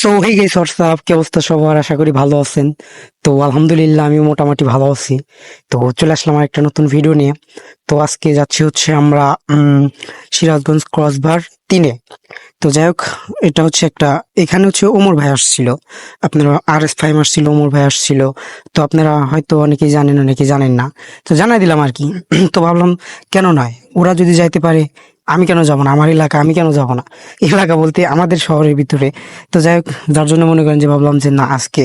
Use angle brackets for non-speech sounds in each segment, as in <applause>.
So হয়ে গেছে WhatsApp কি অবস্থা সবার? আশা করি ভালো আছেন। তো আলহামদুলিল্লাহ আমি মোটামুটি ভালো আছি। তো চলে আসলাম একটা নতুন ভিডিও নিয়ে। তো আজকে যাচ্ছি হচ্ছে আমরা সিরাজগঞ্জ ক্রসবার তিনে। তো যাই হোক, এটা হচ্ছে একটা, এখানে হচ্ছে ওমর ভাই আসছিল। আপনারা আর এস ফাইম আসছিল, ওমর ভাই আসছিল। তো আপনারা হয়তো অনেকেই জানেন অনেকেই জানেন না। তো জানাই দিলাম আর কি। <clears throat> তো ভাবলাম, কেন নয়? ওরা যদি যাইতে পারে আমি কেন যাব না? আমার এলাকা, আমি কেন যাব না? এলাকা বলতে আমাদের শহরের ভিতরে। তো যাই হোক, যার জন্য মনে করেন যে ভাবলাম যে না, আজকে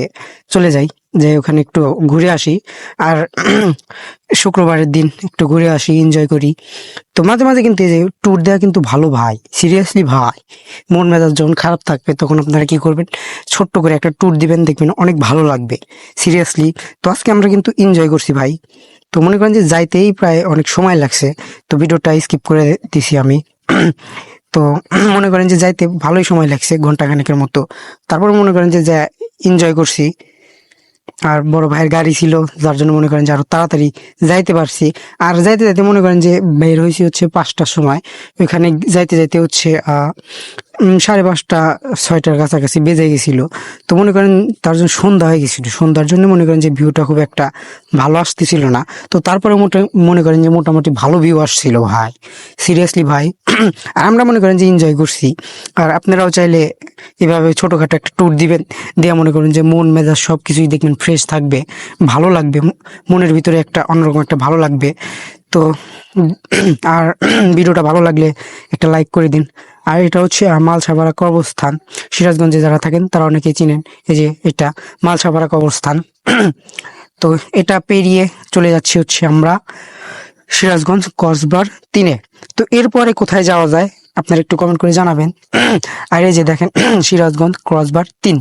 চলে যাই। যে ওখানে একটু ঘুরে আসি। আর <clears throat> শুক্রবারের দিন একটু ঘুরে আসি এনজয় করি। তো মাঝে মাঝে কিন্তু এই যে ট্যুর দেওয়া কিন্তু ভালো ভাই সিরিয়াসলি ভাই। মন মেজাজ যখন খারাপ থাকবে, তখন আপনারা কি করবেন? ছোট্ট করে একটা ট্যুর দিবেন, দেখবেন অনেক ভালো লাগবে সিরিয়াসলি তো আজকে আমরা কিন্তু এনজয় করছি ভাই। তো মনে করেন যে যাইতেই প্রায় অনেক সময় লাগছে, তো ভিডিওটা স্কিপ করে দিছি আমি। <clears throat> তো <clears throat> মনে করেন যে যাইতে ভালোই সময় লাগছে ঘণ্টা খানেকের মতো। তারপর মনে করেন যে যা এনজয় করছি, আর বড় ভাইয়ের গাড়ি ছিল, যার জন্য মনে করেন যে আরও তাড়াতাড়ি যাইতে পারছি। আর যাইতে যাইতে মনে করেন যে বের হয়েছি হচ্ছে পাঁচটার সময়। ওইখানে যাইতে যাইতে হচ্ছে সাড়ে পাঁচটা, ছয়টার কাছাকাছি বেজে গেছিল। তো মনে করেন তার জন্য সন্ধ্যা হয়ে গেছিল। সন্ধ্যার জন্য মনে করেন যে ভিউটা খুব একটা ভালো আসতেছিল না। তো তারপরে মোটা, মনে করেন যে মোটামুটি ভালো ভিউ আসছিল ভাই। সিরিয়াসলি ভাই, <clears throat> আর আমরা মনে করেন যে এনজয় করছি। আর আপনারাও চাইলে এভাবে ছোটোখাটো একটা ট্যুর দিবেন। দেওয়া মনে করেন যে মন, মেজাজ সব কিছুই দেখবেন ফ্রেশ থাকবে, ভালো লাগবে মনের ভিতরে একটা অন্যরকম একটা ভালো লাগবে। তো আর <clears throat> ভিডিওটা ভালো লাগলে একটা লাইক করে দিন। আর এটা হচ্ছে মাল মালসাপাড়া কবরস্থান। সিরাজগঞ্জে যারা থাকেন, তারা অনেকেই চিনেন। এই যে এটা মাল মালসাপাড়া কবরস্থান। <clears throat> তো এটা পেরিয়ে চলে যাচ্ছি হচ্ছে আমরা সিরাজগঞ্জ কসবার তিনে। তো এরপরে কোথায় যাওয়া যায়, আপনারা একটু কমেন্ট করে জানাবেন। <clears throat> আর এই যে দেখেন, <clears throat> সিরাজগঞ্জ ক্রসবার তিন।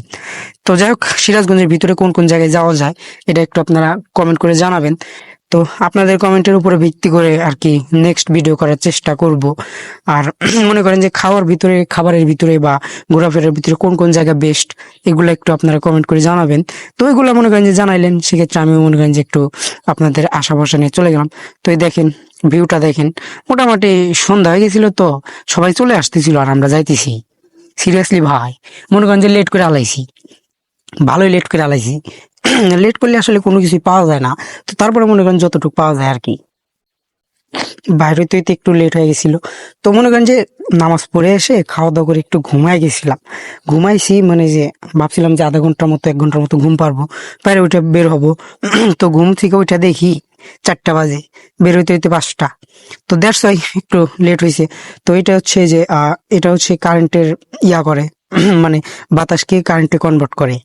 তো যাই হোক, সিরাজগঞ্জের ভিতরে কোন কোন জায়গায় যাওয়া যায়, এটা একটু আপনারা কমেন্ট করে জানাবেন। তো আপনাদের কমেন্টের উপরে ভিত্তি করে আর কি নেক্সট ভিডিও করার চেষ্টা করব। আর <clears throat> মনে করেন যে খাওয়ার ভিতরে, খাবারের ভিতরে বা ঘোরাফেরার ভিতরে কোন কোন জায়গা বেস্ট এগুলো একটু আপনারা কমেন্ট করে জানাবেন। তো এগুলো মনে করেন যে জানাইলেন, সেক্ষেত্রে আমি মনে করেন যে একটু আপনাদের আশা ভরসা নিয়ে চলে গেলাম। তো এই দেখেন ভিউটা দেখেন, মোটামুটি সন্ধ্যা হয়ে গেছিল তো, সবাই চলে আসতেছিল আর আমরা যাইতেছি। সিরিয়াসলি ভাই, মনে করেন যে লেট করে আলাইছি। ভালোই লেট করে আলাইছি। <clears throat> লেট করলে আসলে কোনো কিছু পাওয়া যায় না। তো তারপরে মনে করেন যতটুকু পাওয়া যায় আর কি। বাইরে তো একটু লেট হয়ে গেছিল। তো মনে করেন যে নামাজ পড়ে এসে খাওয়া দাওয়া করে একটু ঘুমাই গেছিলাম। ঘুমাইছি মানে যে ভাবছিলাম যে আধা ঘণ্টার মতো, এক ঘণ্টার মতো ঘুম পারব। বাইরে উঠে বের হব। <clears throat> তো ঘুম থেকে ওইটা দেখি চারটা বাজে। বের হইতে হইতে পাঁচটা। তো ওয়াই একটু লেট হয়েছে তো এটা হচ্ছে যে এটা হচ্ছে কারেন্টের ইয়া করে। <clears throat> মানে বাতাসকে কারেন্টে কনভার্ট করে।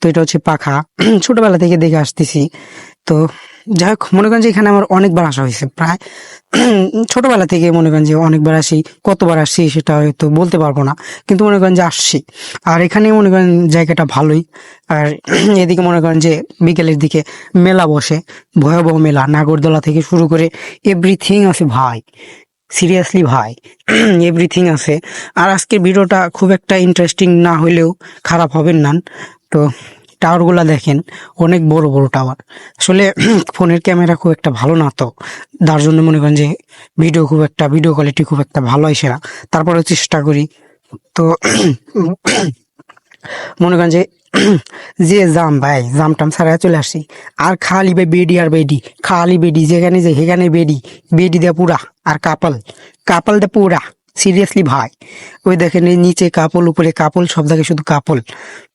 তো এটা হচ্ছে পাখা। <clears throat> ছোটবেলা থেকে দেখে আসতেছি। তো যাই হোক, মনে করেন যে এখানে আমার অনেকবার আসা হয়েছে। প্রায় <clears throat> ছোটবেলা থেকে মনে করেন যে অনেকবার আসি, কতবার আসছি সেটা হয়তো বলতে পারব না। কিন্তু মনে করেন যে আসছি। আর এখানে মনে করেন জায়গাটা ভালোই। আর এদিকে মনে করেন যে বিকেলের দিকে মেলা বসে। ভয়াবহ মেলা। নাগরদোলা থেকে শুরু করে এভরিথিং আছে ভাই। সিরিয়াসলি ভাই। <clears throat> এভরিথিং আছে। আর আজকের ভিডিওটা খুব একটা ইন্টারেস্টিং না হলেও খারাপ হবেন না। তো টাওয়ারগুলো দেখেন, অনেক বড় বড় টাওয়ার আসলে <clears throat> ফোনের ক্যামেরা খুব একটা ভালো না তো। তার জন্য মনে করেন যে ভিডিও খুব একটা ভিডিও কোয়ালিটি খুব একটা ভালো হয় সেরা। তারপরে চেষ্টা করি। তো <clears throat> মনে করেন যে যে জাম ভাই জাম টাম ছাড়া চলে আসছি আর খালি ভাই বেডি আর বেডি, খালি বেডি, যেখানে যে সেখানে বেডি। বেডি দেয়া পুরা আর কাপল। কাপল দে পুরা, সিরিয়াসলি ভাই। ওই দেখেন এই নিচে কাপল, উপরে কাপল, সব জায়গায় শুধু কাপল।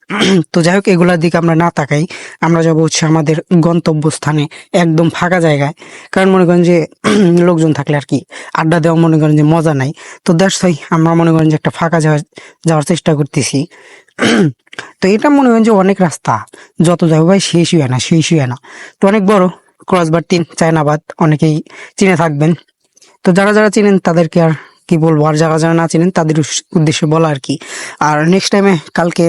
<clears throat> তো যাই হোক, এগুলার দিকে আমরা না তাকাই। আমরা যাব হচ্ছে আমাদের গন্তব্যস্থানে, একদম ফাঁকা জায়গায়। কারণ মনে করেন যে, <clears throat> লোকজন থাকলে আর কি, আড্ডা দেওয়া মনে করেন যে মজা নাই। তো দ্যাটস ওয়াই আমরা মনে করেন যে একটা ফাঁকা যাওয়ার যাওয়ার চেষ্টা করতেছি। <clears throat> তো এটা মনে হয় যে অনেক রাস্তা। যত যাব ভাই, শেষ হয় না, শেষ হয় না। তো অনেক বড় ক্রসবার তিন, চায়নাবাদ, অনেকেই চিনে থাকবেন। তো যারা যারা চিনেন, তাদেরকে আর কি বলব? আর যারা যারা না চিনেন, তাদের উদ্দেশ্যে বলা আর কি। আর নেক্সট টাইমে কালকে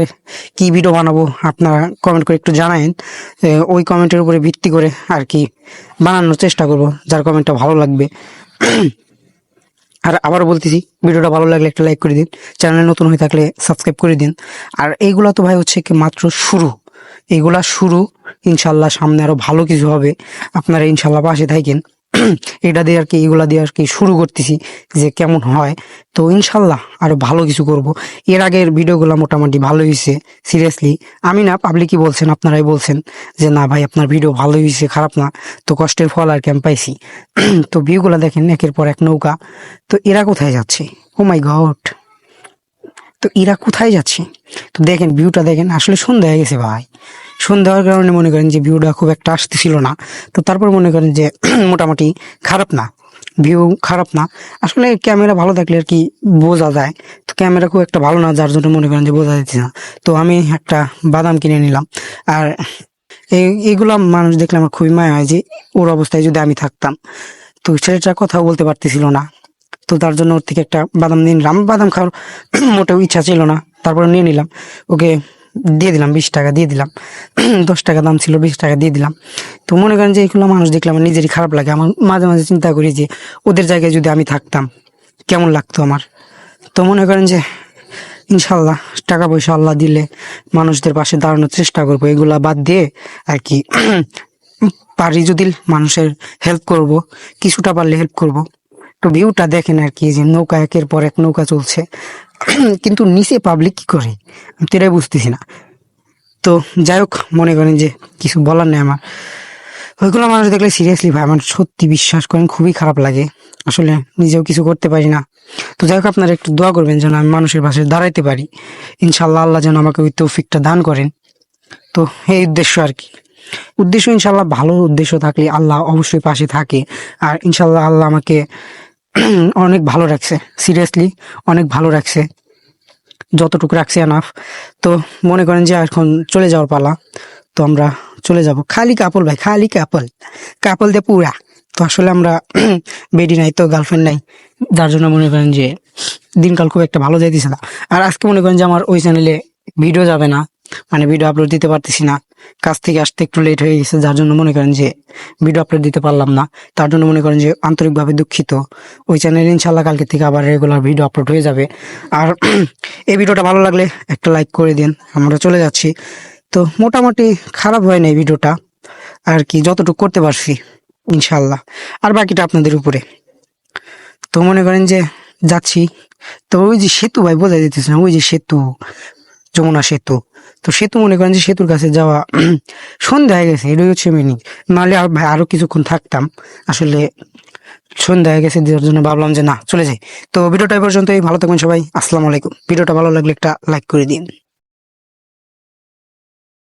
কি ভিডিও বানাবো, আপনারা কমেন্ট করে একটু জানায়েন। ওই কমেন্টের উপরে ভিত্তি করে আর কি বানানোর চেষ্টা করব, যার কমেন্টটা ভালো লাগবে। <clears throat> আর আবার বলতেছি, ভিডিওটা ভালো লাগলে একটা লাইক করে দিন চ্যানেলে নতুন হয়ে থাকলে সাবস্ক্রাইব করে দিন। আর এইগুলো তো ভাই হচ্ছে কি মাত্র শুরু। এইগুলা শুরু, ইনশাল্লাহ সামনে আরও ভালো কিছু হবে। আপনারা ইনশাল্লাহ পাশে থাকেন। <clears throat> এটা দিয়ে আর কি, এগুলা দিয়ে আর কি শুরু করতেছি যে কেমন হয়। তো ইনশাল্লাহ আরও ভালো কিছু করব। এর আগের ভিডিওগুলো মোটামুটি ভালো হয়েছে সিরিয়াসলি আমি না পাবলিকই বলছেন, আপনারাই বলছেন যে, না ভাই, আপনার ভিডিও ভালো হয়েছে খারাপ না। তো কষ্টের ফল আর কি আমি পাইছি। <clears throat> তো ভিউগুলা দেখেন, একের পর এক নৌকা। তো এরা কোথায় যাচ্ছে? ও মাই গড তো এরা কোথায় যাচ্ছে? তো দেখেন ভিউটা দেখেন, আসলে সন্ধ্যা হয়ে গেছে ভাই। সন্ধ্যা হওয়ার কারণে মনে করেন যে ভিউটা খুব একটা আসতেছিল না। তো তারপর মনে করেন যে <clears throat> মোটামুটি খারাপ না। ভিউ খারাপ না। আসলে ক্যামেরা ভালো থাকলে আর কি বোঝা যায়। তো ক্যামেরা খুব একটা ভালো না, যার জন্য মনে করেন যে বোঝা যাচ্ছে না। তো আমি একটা বাদাম কিনে নিলাম। আর এই, এইগুলা মানুষ দেখলে আমার খুবই মায়া হয় যে ওর অবস্থায় যদি আমি থাকতাম। তো ছেলেটা কথাও বলতে পারতেছিল না। তো তার জন্য ওর থেকে একটা বাদাম নিয়ে নিলাম। বাদাম খাওয়ার <clears throat> মোটেও ইচ্ছা ছিল না। তারপরে নিয়ে নিলাম। ওকে দিয়ে দিলাম, বিশ টাকা দিয়ে দিলাম। <clears throat> দশ টাকা দাম ছিল, বিশ টাকা দিয়ে দিলাম। তো মনে করেন যে এইগুলো মানুষ দেখলে আমার নিজেরই খারাপ লাগে। আমার মাঝে মাঝে চিন্তা করি যে ওদের জায়গায় যদি আমি থাকতাম, কেমন লাগতো আমার? তো মনে করেন যে, ইনশাল্লাহ, টাকা পয়সা আল্লাহ দিলে মানুষদের পাশে দাঁড়ানোর চেষ্টা করব। এগুলা বাদ দিয়ে আর কি, <clears throat> পারি যদি মানুষের হেল্প করব, কিছুটা পারলে হেল্প করব। তো ভিউটা দেখেন আর কি, যে নৌকা একের পর এক নৌকা চলছে। <clears throat> কিন্তু নিচে পাবলিক কি করে? আমি তো এটাই বুঝতেছি না। তো যাই হোক, মনে করেন যে কিছু বলার নেই আমার। ওইগুলো মানুষ দেখলে সিরিয়াসলি ভাই, আমার সত্যি বিশ্বাস করেন, খুবই খারাপ লাগে। আসলে নিজেও কিছু করতে পারি না। তো যাই হোক, আপনারা একটু দোয়া করবেন যেন আমি মানুষের পাশে দাঁড়াইতে পারি। ইনশাল্লাহ আল্লাহ যেন আমাকে ওই তৌফিকটা দান করেন। তো এই উদ্দেশ্য আর কি। উদ্দেশ্য ইনশাল্লাহ ভালো উদ্দেশ্য থাকলে আল্লাহ অবশ্যই পাশে থাকে। আর ইনশাল্লাহ আল্লাহ আমাকে <clears throat> অনেক ভালো রাখছে সিরিয়াসলি অনেক ভালো রাখছে। যতটুকু রাখছে এনাফ তো মনে করেন যে এখন চলে যাওয়ার পালা, তো আমরা চলে যাব। খালি কাপল ভাই, খালি কাপল। কাপল দিয়ে পুরা। তো আসলে আমরা <clears throat> বেডি নাই তো গার্লফ্রেন্ড নাই। যার জন্য মনে করেন যে দিনকাল খুব একটা ভালো যাইতেছে না। আর আজকে মনে করেন যে আমার ওই চ্যানেলে ভিডিও যাবে না মানে ভিডিও আপলোড দিতে পারতেছি না। কাজ থেকে আসতে একটু লেট হয়ে গেছে, যার জন্য মনে করেন যে ভিডিও আপলোড দিতে পারলাম না। তার জন্য মনে করেন যে আন্তরিকভাবে দুঃখিত। ওই চ্যানেলে ইনশাল্লাহ কালকে থেকে আবার রেগুলার ভিডিও আপলোড হয়ে যাবে। আর <clears throat> এই ভিডিওটা ভালো লাগলে একটা লাইক করে দিন, আমরা চলে যাচ্ছি। তো মোটামুটি খারাপ হয় না এই ভিডিওটা, আর কি, যতটুকু করতে পারছি ইনশাল্লাহ আর বাকিটা আপনাদের উপরে। তো মনে করেন যে যাচ্ছি। তো ওই যে সেতু ভাই বোঝা যেতেছে না, ওই যে সেতু, যমুনা সেতু। তো সেতু মনে করেন যে সেতুর কাছে যাওয়া <clears throat> সন্ধ্যা হয়ে গেছে, এটাই হচ্ছে মিনিং নাহলে আর ভাই আরও কিছুক্ষণ থাকতাম, আসলে সন্ধ্যা হয়ে গেছে যার জন্য ভাবলাম যে না, চলে যাই। তো ভিডিওটা পর্যন্তই, ভালো থাকবেন সবাই, আসসালামু আলাইকুম। ভিডিওটা ভালো লাগলে একটা লাইক করে দিন।